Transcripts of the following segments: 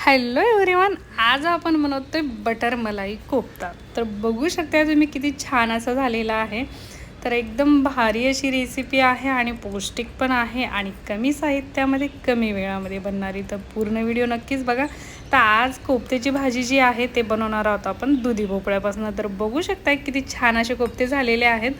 Hello everyone आज आपण बनवतोय बटर मलाई कोफ्ता. तर बघू शकता तुम्ही किती छान असं झालेला आहे. तर एकदम भारी अशी रेसिपी आहे आणि पौष्टिक पण आहे आणि कमी साहित्यामध्ये कमी वेळामध्ये बनणारी. तर पूर्ण व्हिडिओ नक्कीच बघा. तर आज कोफ्त्याची भाजी जी आहे ते बनवणार आहोत आपण दुधी भोपळ्यापासून. तर बघू शकता किती छान असे कोफ्ते झालेले आहेत.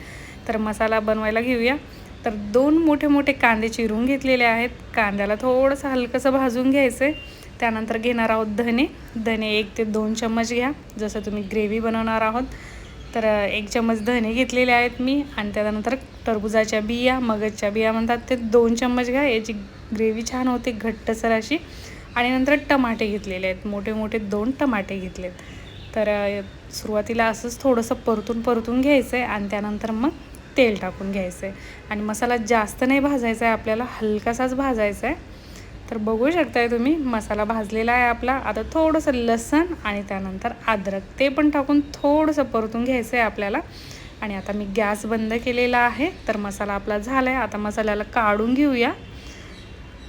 तर मसाला बनवायला घेऊया. तर दोन मोठे मोठे कांदे चिरून घेतलेले आहेत. कांद्याला थोडंसं हलकंसं भाजून घ्यायचं आहे त्यानंतर घेणार आहोत धने. धने एक ते दोन चम्मच घ्या. जसं तुम्ही ग्रेव्ही बनवणार आहोत तर एक चम्मच धने घेतलेले आहेत मी. आणि त्यानंतर टरबुजाच्या बिया मगजच्या बिया म्हणतात ते दोन चम्मच घ्या. याची ग्रेव्ही छान होते घट्टसर अशी. आणि नंतर टमाटे घेतलेले आहेत. मोठे मोठे दोन टमाटे घेतलेत. तर सुरुवातीला असंच थोडंसं परतून परतून घ्यायचं आहे आणि त्यानंतर मग तेल टाकून घ्यायचं आहे आणि मसाला जास्त नाही भाजायचा आहे आपल्याला हलकासाच भाजायचा आहे तर बघू शकताय तुम्ही मसाला भाजलेला आहे आपला. आता थोडंसं लसण आणि त्यानंतर अद्रक ते पण टाकून थोडंसं परतून घ्यायचं आहे आपल्याला. आणि आता मी गॅस बंद केलेला आहे तर मसाला आपला झाला आहे आता मसाल्याला काढून घेऊया.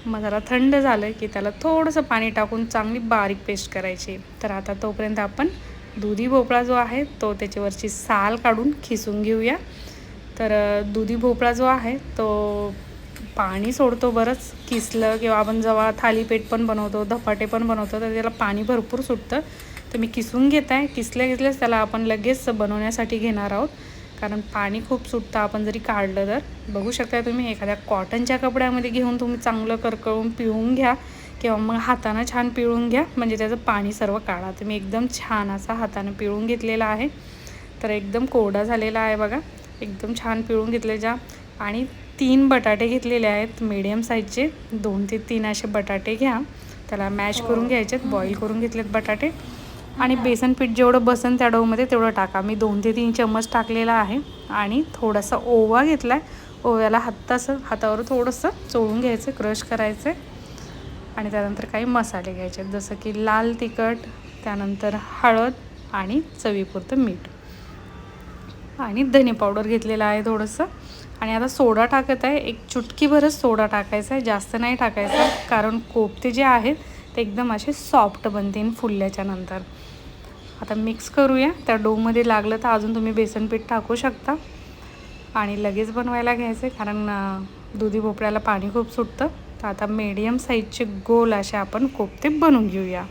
मसाला थंड झालं की त्याला थोडंसं पाणी टाकून चांगली बारीक पेस्ट करायची. तर आता तोपर्यंत आपण दुधी भोपळा जो आहे तो त्याच्यावरची साल काढून खिसून घेऊया. तर दुधी भोपळा जो आहे तो पाणी सोडतो बरंच किसलं किंवा आपण जेव्हा थालीपीठ पण बनवतो धपाटे पण बनवतो तर त्याला पाणी भरपूर सुटतं. तर मी किसून घेत आहे किसल्या किसल्याच त्याला आपण लगेच बनवण्यासाठी घेणार आहोत. कारण पाणी खूप सुटतं आपण जरी काढलं तर. बघू शकता तुम्ही एखाद्या कॉटनच्या कपड्यामध्ये घेऊन तुम्ही चांगलं करकळून पिळून घ्या किंवा मग हातानं छान पिळून घ्या. म्हणजे त्याचं पाणी सर्व काढा. तर मी एकदम छान असा हातानं पिळून घेतलेला आहे. तर एकदम कोरडा झालेला आहे बघा. एकदम छान पिळून घेतले ज्या आणि तीन बटाटे घेतलेले आहेत मीडियम साईजचे दोन ते तीन असे बटाटे घ्या. त्याला मॅश करून घ्यायचे बॉईल करून घेतलेत बटाटे. आणि बेसन पीठ जेवढं बसन त्या डोमध्ये तेवढं टाका. मी दोन ते तीन चम्मच टाकलेला आहे. आणि थोडासा ओवा घेतला आहे ओव्याला हाताचं हातावर थोडंसं चोळून घ्यायचं क्रश करायचं आणि त्यानंतर काही मसाले घ्यायचे जसं की लाल तिखट त्यानंतर हळद आणि चवीपुरतं मीठ. आणि धने पावडर घेतलेलं आहे थोडंसं. आणि आता सोडा टाकत आहे. एक चुटकीभरच सोडा टाकायचा आहे. जास्त नाही टाकायचा कारण कोफते जे आहेत ते एकदम असे सॉफ्ट बनतील फुलल्याच्या नंतर. आता मिक्स करूया. त्या डोमध्ये लागलं तर अजून तुम्ही बेसनपीठ टाकू शकता. आणि लगेच बनवायला घ्यायचं आहे कारण दुधी भोपळ्याला पाणी खूप सुटतं. तर आता मीडियम साईजचे गोल असे आपण कोफते बनवून घेऊया.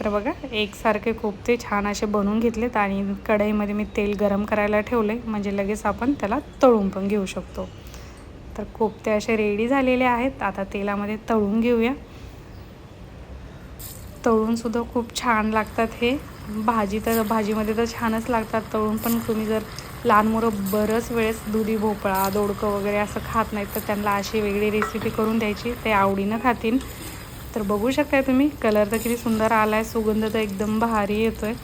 तर बघा एकसारखे कोफते छान असे बनवून घेतलेत आणि कढईमध्ये मी तेल गरम करायला ठेवले म्हणजे लगेच आपण त्याला तळून पण घेऊ शकतो. तर कोफते असे रेडी झालेले आहेत. आता तेलामध्ये तळून घेऊया. तळूनसुद्धा खूप छान लागतात हे. भाजी तर भाजीमध्ये तर छानच लागतात. तळून पण तुम्ही जर लहान मुलं बरंच वेळेस दुधी भोपळा दोडकं वगैरे असं खात नाहीत तर त्यांना अशी वेगळी रेसिपी करून द्यायची. ते आवडीनं खातील. तर बघू शकताय तुम्ही कलर तर किती सुंदर आला आहे सुगंध तर एकदम भारी येतो आहे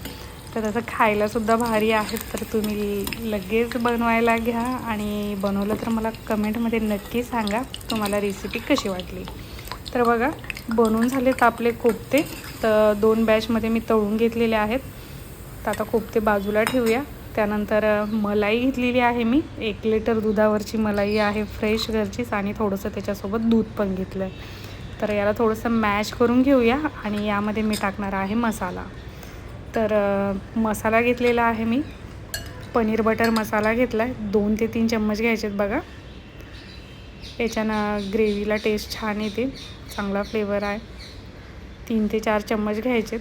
तर त्याचं खायलासुद्धा भारी आहे तर तुम्ही लगेच बनवायला घ्या आणि बनवलं तर मला कमेंटमध्ये नक्की सांगा तुम्हाला रेसिपी कशी वाटली. तर बघा बनवून झालेत आपले कोफ्ते तर दोन बॅचमध्ये मी तळून घेतलेले आहेत. तर आता कोफ्ते बाजूला ठेवूया. त्यानंतर मलाई घेतलेली आहे मी एक लिटर दुधावरची मलाई आहे फ्रेश घरचीच आणि थोडंसं त्याच्यासोबत दूध पण घेतलं आहे तर याला थोडंसं मॅश करून घेऊया आणि यामध्ये मी टाकणार आहे मसाला. तर मसाला घेतलेला आहे मी. पनीर बटर मसाला घेतला आहे दोन ते तीन चम्मच घ्यायचेत बघा. याच्यानं ग्रेव्हीला टेस्ट छान येते. चांगला फ्लेवर आहे. तीन ते चार चम्मच घ्यायचेत.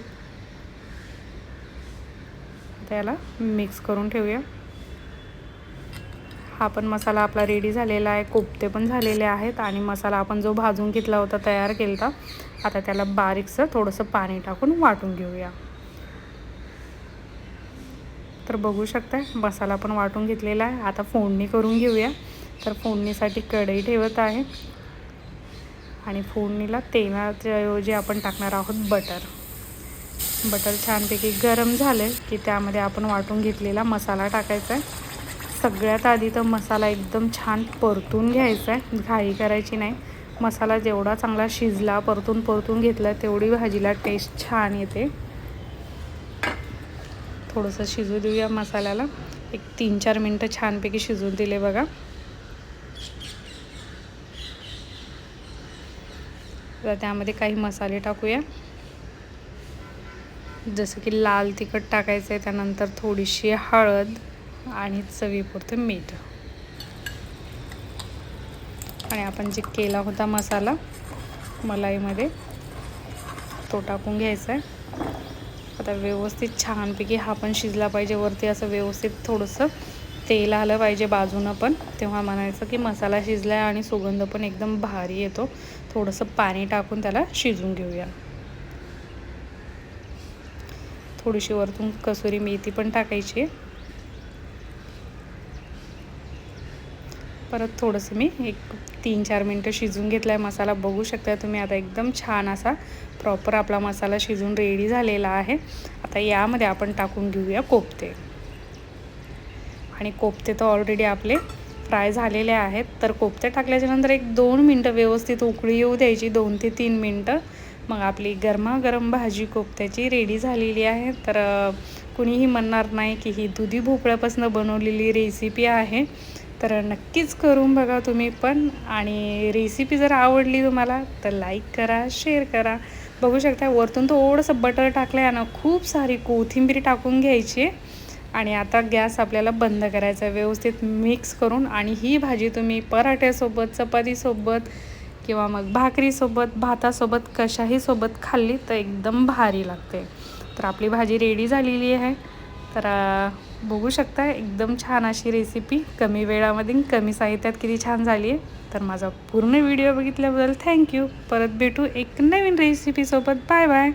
त्याला मिक्स करून ठेवूया. हा पण मसाला आपला रेडी झालेला आहे कोफ्ते पण झालेले आहेत आणि मसाला आपण जो भाजून घेतला होता तयार केला आता त्याला बारीकसं थोडंसं पाणी टाकून वाटून घेऊया. तर बघू शकता मसाला पण वाटून घेतलेला आहे. आता फोडणी करून घेऊया. तर फोडणीसाठी कढई ठेवत आहे. आणि फोडणीला तेलाच्याऐवजी आपण टाकणार आहोत बटर. बटर छानपैकी गरम झालं की त्यामध्ये आपण वाटून घेतलेला मसाला टाकायचा आहे. सगळ्यात आधी तर मसाला एकदम छान परतून घ्यायचा आहे. घाई करायची नाही. मसाला जेवढा चांगला शिजला परतून परतून घेतला तेवढी भाजीला टेस्ट छान येते. थोडंसं शिजू देऊया मसाल्याला. एक तीन चार मिनटं छानपैकी शिजवून दिले बघा. तर त्यामध्ये काही मसाले टाकूया. जसं की लाल तिखट टाकायचं आहे त्यानंतर थोडीशी हळद. आणि चवीपुरतं मीठ. आणि आपण जे केला होता मसाला मलाईमध्ये तो टाकून घ्यायचा आहे आता व्यवस्थित छानपैकी हा पण शिजला पाहिजे. वरती असं व्यवस्थित थोडंसं तेल आलं पाहिजे बाजूनं पण. तेव्हा म्हणायचं की मसाला शिजला आहे आणि सुगंध पण एकदम भारी येतो. थोडंसं पाणी टाकून त्याला शिजून घेऊया. थोडीशी वरतून कसुरी मेथी पण टाकायची आहे. परत थोडंसं मी एक तीन चार मिनटं शिजून घेतला आहे मसाला. बघू शकता तुम्ही आता एकदम छान असा प्रॉपर आपला मसाला शिजून रेडी झालेला आहे. आता यामध्ये आपण टाकून घेऊया कोफ्ते. आणि कोफ्ते तर ऑलरेडी आपले फ्राय झालेले आहेत. तर कोफ्ते टाकल्याच्यानंतर एक दोन मिनटं व्यवस्थित उकळी येऊ द्यायची दोन ते तीन मिनटं. मग आपली गरमागरम भाजी कोफ्त्याची रेडी झालेली आहे. तर कुणीही म्हणणार नाही की ही दुधी भोपळ्यापासून बनवलेली रेसिपी आहे. तर नक्कीच करून बघा तुम्ही पण. आणि रेसिपी जर आवडली तुम्हाला तर लाईक करा शेअर करा. बघू शकता वरतून थोडंसं बटर टाकलं आहे ना खूप सारी कोथिंबीर टाकून घ्यायची आणि आता गॅस आपल्याला बंद करायचा आहे व्यवस्थित मिक्स करून. आणि ही भाजी तुम्ही पराठ्यासोबत चपातीसोबत किंवा मग भाकरीसोबत भातासोबत कशाही सोबत खाल्ली तर एकदम भारी लागते. तर आपली भाजी रेडी झालेली आहे. तर बघू शकता एकदम छान अशी रेसिपी कमी वेळामध्ये कमी साहित्यात किती छान झाली आहे. तर माझा पूर्ण व्हिडिओ बघितल्याबद्दल थँक्यू परत भेटू एक नवीन रेसिपीसोबत बाय बाय